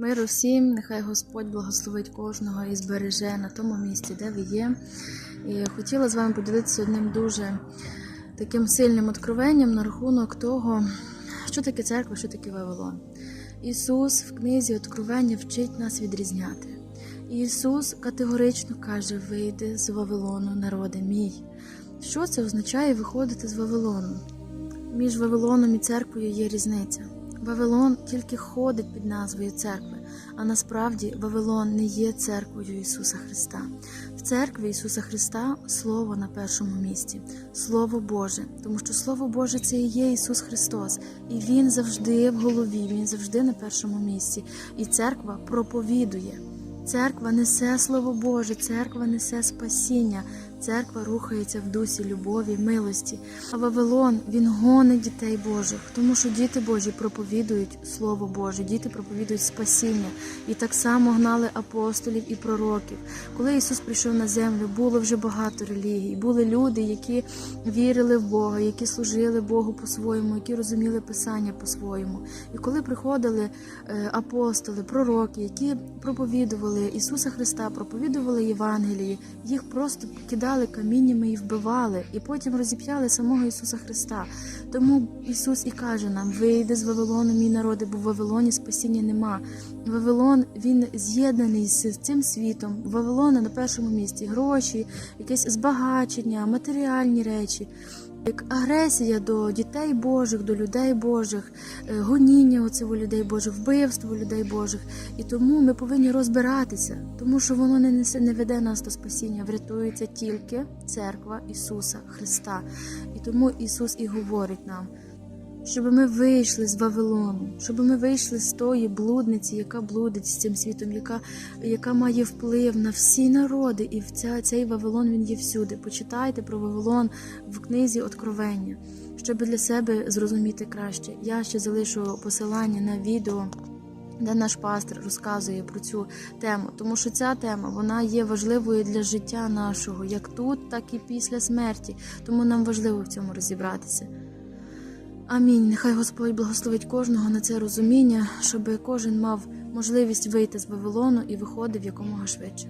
Миру всім, нехай Господь благословить кожного і збереже на тому місці, де ви є. І хотіла з вами поділитися одним дуже таким сильним откровенням на рахунок того, що таке церква, що таке Вавилон. Ісус в книзі Откровення вчить нас відрізняти. Ісус категорично каже: вийди з Вавилону, народи мій. Що це означає виходити з Вавилону? Між Вавилоном і церквою є різниця. Вавилон тільки ходить під назвою церкви, а насправді Вавилон не є церквою Ісуса Христа. В церкві Ісуса Христа Слово на першому місці, Слово Боже, тому що Слово Боже це і є Ісус Христос, і Він завжди в голові, Він завжди на першому місці. І церква проповідує. Церква несе Слово Боже, церква несе спасіння, церква рухається в дусі любові, милості. А Вавилон він гонить дітей Божих, тому що діти Божі проповідують Слово Боже, діти проповідують спасіння. І так само гнали апостолів і пророків. Коли Ісус прийшов на землю, було вже багато релігій. Були люди, які вірили в Бога, які служили Богу по-своєму, які розуміли Писання по-своєму. І коли приходили е, апостоли, пророки, які проповідували Ісуса Христа, проповідували Євангелії, їх просто кидали каміннями і вбивали, і потім розіп'яли самого Ісуса Христа. Тому Ісус і каже нам: вийди з Вавилону, мій народи, бо в Вавилоні спасіння нема. Вавилон він з'єднаний з цим світом. Вавилон на першому місці гроші, якесь збагачення, матеріальні речі. Як агресія до дітей Божих, до людей Божих, е, гоніння оцього людей Божих, вбивство людей Божих. І тому ми повинні розбиратися, тому що воно не несе, не веде нас до спасіння. Врятується тільки церква Ісуса Христа. І тому Ісус і говорить нам, щоб ми вийшли з Вавилону, щоб ми вийшли з тої блудниці, яка блудить з цим світом, яка, яка має вплив на всі народи, і в ця, цей Вавилон він є всюди. Почитайте про Вавилон в книзі Откровення, щоб для себе зрозуміти краще. Я ще залишу посилання на відео. Де наш пастор розказує про цю тему, тому що ця тема вона є важливою для життя нашого, як тут, так і після смерті. Тому нам важливо в цьому розібратися. Амінь. Нехай Господь благословить кожного на це розуміння, щоб кожен мав можливість вийти з Вавилону і виходив якомога швидше.